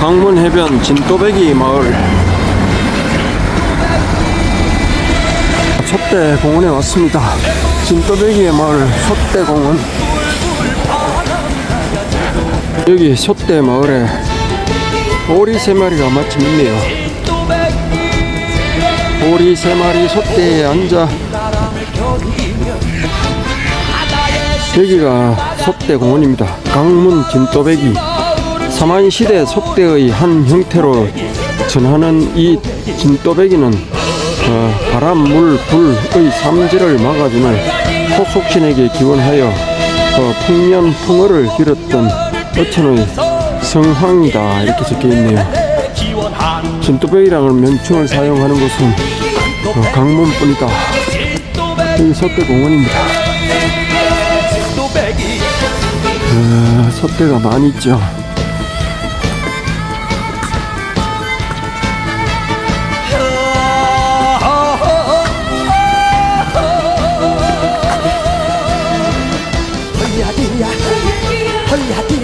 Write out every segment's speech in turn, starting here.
강문 해변 진또배기 마을 솥대 공원에 왔습니다. 진또배기의 마을 솥대 공원. 여기 솥대 마을에 오리 세 마리가 마침 있네요. 오리 세 마리 솥대에 앉아 여기가 솥대 공원입니다. 강문 진또배기 사만 시대 속대의 한 형태로 전하는 이 진또배기는 어, 바람, 물, 불의 삼재를 막아주는 토속신에게 기원하여 어, 풍년 풍어를 빌었던 어천의 성황이다 이렇게 적혀있네요. 진또배기라는 명칭을 사용하는 곳은 어, 강문뿐이다. 여기 석대공원입니다. 어, 석대가 많이 있죠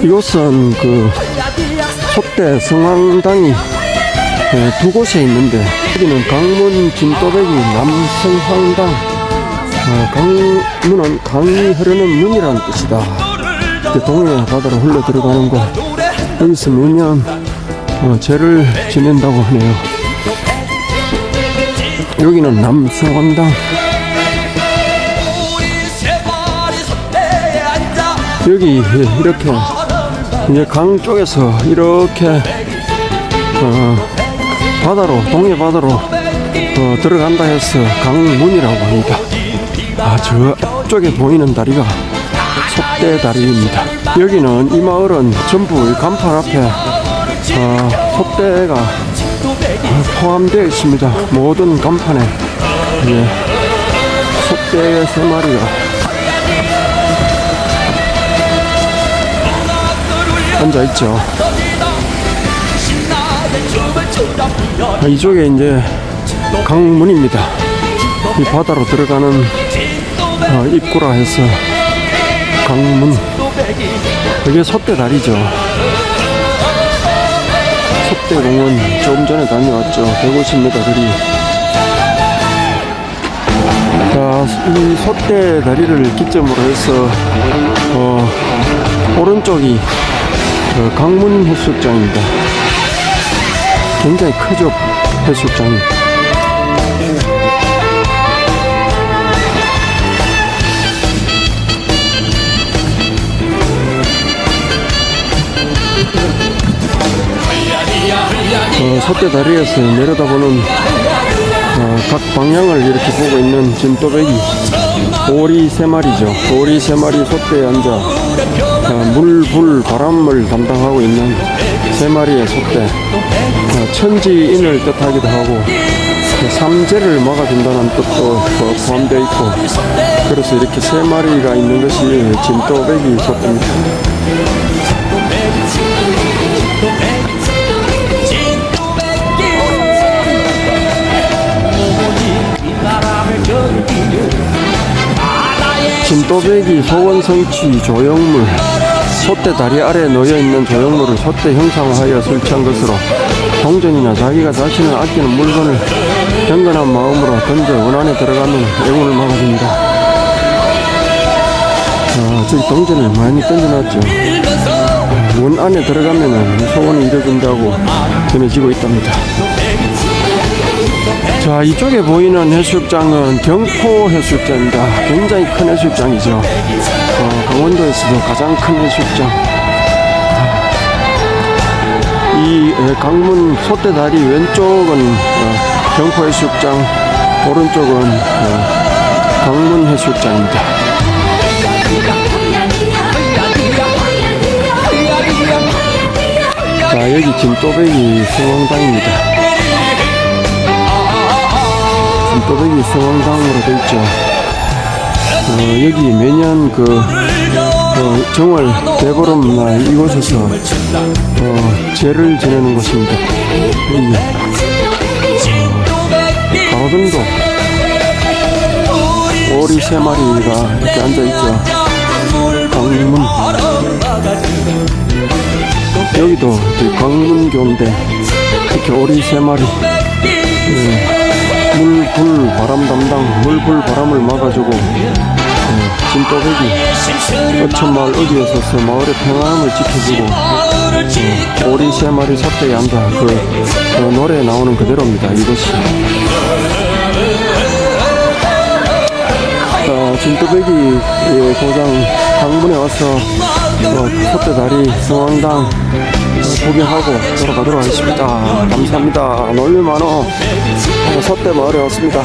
이곳은 그 솥대 성황당이 예, 두 곳에 있는데 여기는 강문 진또배기 남성황당. 어, 강문은 강이 흐르는 문이라는 뜻이다. 동해 바다로 흘러 들어가는 곳 여기서 매년 어, 제를 지낸다고 하네요. 여기는 남성황당. 여기 이렇게 이제 강 쪽에서 이렇게 어, 바다로 동해 바다로 어, 들어간다 해서 강문이라고 합니다. 아저 앞쪽에 보이는 다리가 속대 다리입니다. 여기는 이 마을은 전부 이 간판 앞에 어, 속대가 어, 포함되어 있습니다. 모든 간판에 예, 속대 세 마리가 앉아 있죠. 아, 이쪽에 이제 강문입니다. 이 바다로 들어가는 어, 입구라 해서 강문. 이게 솥대 다리죠. 솥대 공원 조금 전에 다녀왔죠. 150m 거리. 자, 이 솥대 다리를 기점으로 해서 어, 오른쪽이 그 강문 해수욕장입니다. 굉장히 크죠 해수욕장이. 어, 솥대 다리에서 내려다보는 어, 각 방향을 이렇게 보고 있는 진또배기 오리 세 마리죠. 오리 세 마리 솥대에 앉아 어, 물, 불, 바람을 담당하고 있는 세 마리의 솥대. 어, 천지인을 뜻하기도 하고 그 삼재를 막아준다는 뜻도 어, 포함되어 있고 그래서 이렇게 세 마리가 있는 것이 진또배기 솥대입니다. 진또배기 소원성취 조형물. 솥대 다리 아래 놓여있는 조형물을 솥대 형상화하여 설치한 것으로 동전이나 자기가 자신을 아끼는 물건을 경건한 마음으로 던져 원 안에 들어가면 애군을 막아줍니다. 아, 저기 동전을 많이 던져놨죠. 원 안에 들어가면 소원을 이뤄준다고 전해지고 있답니다 자 이쪽에 보이는 해수욕장은 경포 해수욕장입니다. 굉장히 큰 해수욕장이죠. 어, 강원도에서도 가장 큰 해수욕장. 이 에, 강문 솥대다리 왼쪽은 어, 경포 해수욕장 오른쪽은 어, 강문 해수욕장입니다. 자 여기 진또배기 성황당입니다 또배기 성황당으로 되어 있죠. 어, 여기 매년 그 어, 정월 대보름 날 이곳에서 어, 제를 지내는 곳입니다. 가로등도. 오리 세 마리가 이렇게 앉아 있죠. 강문. 여기도 그 광문교인데 이렇게 오리 세 마리. 예, 물, 불, 바람 담당 물, 불, 바람을 막아주고 예, 진또배기 어천마을 어디에 서서 마을의 평안함을 지켜주고 예, 오리 세 마리 삿대에 앉아 그, 그 노래에 나오는 그대로입니다 이것이 어, 진또배기의 고장 강문에 와서 어, 솥대다리 성황당 어, 구경하고 돌아가도록 하겠습니다. 감사합니다. 놀림만호 솥대 마을에 왔습니다.